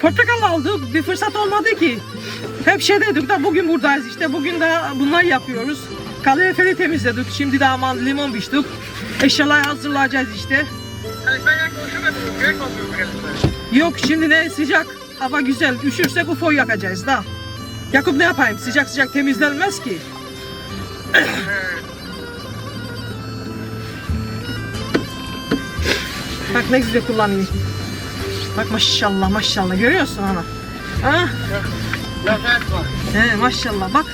Portakal aldık. Bir fırsat olmadı ki. Hep şey dedik de bugün buradayız işte. Bugün de bunlar yapıyoruz. Kaloriferi temizledik. Şimdi de aman limon biçtik. Eşyalar hazırlayacağız işte. Yok şimdi ne sıcak. Hava güzel. Üşürsek UFO yakacağız da. Yakup ne yapayım? Sıcak sıcak temizlenmez ki. Bak ne güzel kullanayım. Bak maşallah maşallah görüyorsun ana. Ha? He maşallah bak.